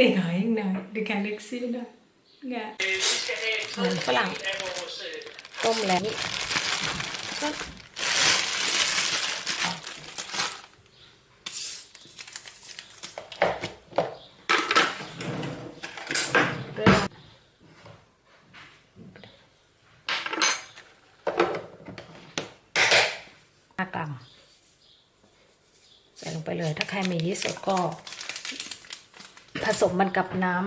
Det har ingen nej. Det kan jeg ikke sige dig. Ja. มันฝรั่งต้มแล้วนี่ก็เกลือากรัมใส่ลงไปเลย ถ้าใครมียีสต์ก็ ผสมมันกับน้ำ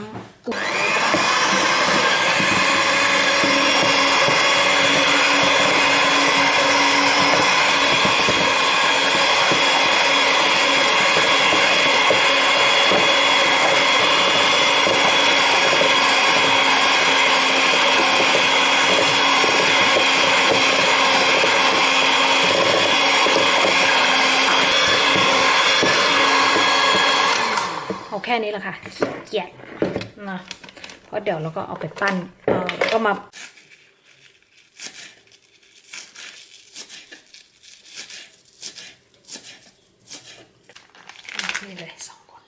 เอาแค่นี้แหละค่ะขี้เกียจนะเพราะเดี๋ยวเราก็เอาไปปั้นเออแล้วก็มานี่เลยสองคน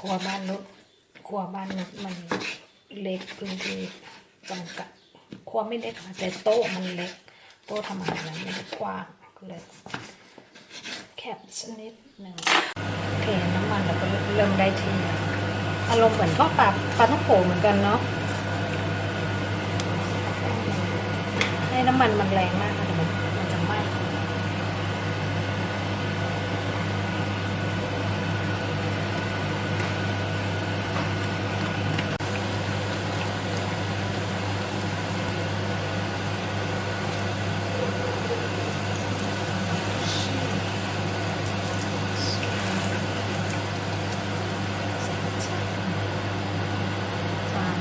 ครัวบ้านนุชครัวบ้านนุชมัน เล็กพื้นที่จำกัดครัวไม่เล็กค่ะแต่โต๊ะมันเล็ก โต๊ะทำอาหารมันไม่ได้กว้างก็เลยแคบชนิดหนึ่งโอเคน้ำมันเราก็เริ่มได้ที่อารมณ์เหมือนทอดปลาปลาท่องโกเหมือนกันเนาะให้น้ำมันมันแรงมากค่ะเดี๋ยวมันมันจะไหม้ บ้าน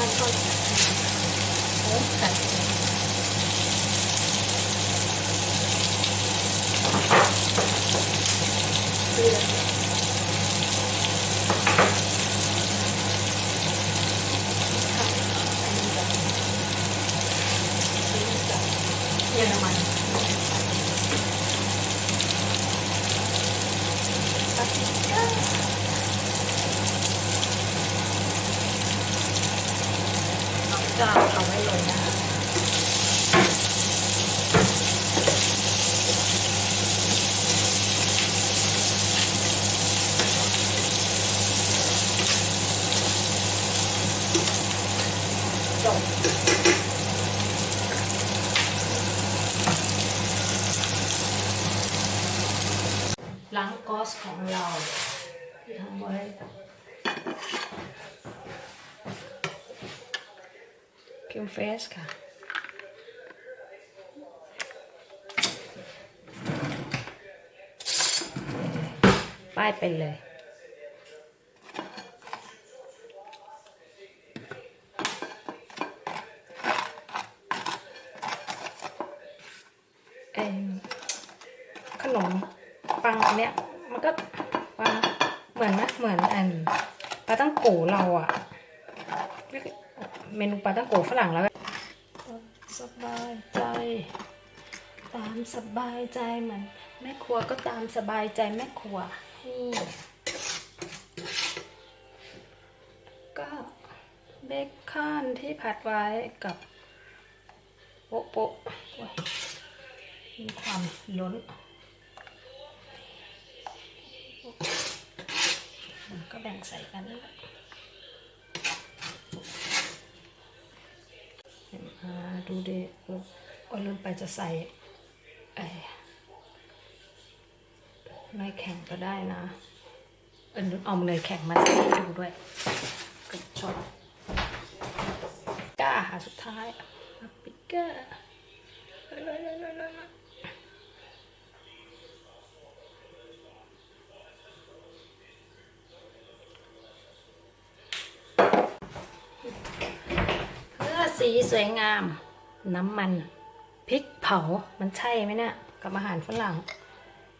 บ้านก็โอ้ไก่ดีเลยค่ะอันนี้แบบเยอรมันปาปริก้า ก็เอาไว้ลยนะคะจบล้างกอสของเราที่ทำไว้ คิมเฟสค่ะ ป้ายไปเลยเอิ่มขนมปังอันเนี้ย มันก็ปลาเหมือนนะเหมือนอันปลาตั้งโกเราอะเรียก เมนูปลาตั้งโกฝรั่งแล้วสบายใจ ตามสบายใจเหมือนแม่ครัวก็ตามสบายใจแม่ครัวนี่ก็เบคอนที่ผัดไว้กับโป๊ะโป๊ะมีความล้นก็แบ่งใส่กันนี่แหละ ดูดิเออโอ้ยลืมไปจะใส่ไอ้เนยแข็งก็ได้นะเออเอาเนยแข็งมาใส่ดูด้วยกระชอนก้าหาสุดท้ายปาปิก้าเลยเสีสวยงาม น้ำมันพริกเผามันใช่ไหมเนี่ยกับอาหารฝรั่ง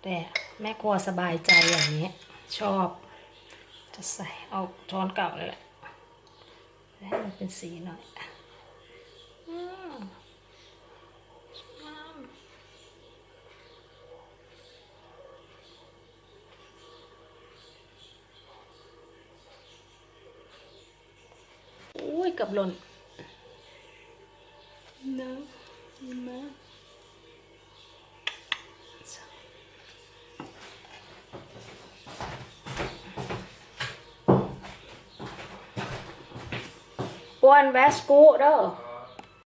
แต่แม่ครัวสบายใจอย่างนี้ ชอบ จะใส่เอาช้อนเก่าเลยแหละให้มันเป็นสีหน่อยอุ้ยกับหล่น no, no. So. One basket, though.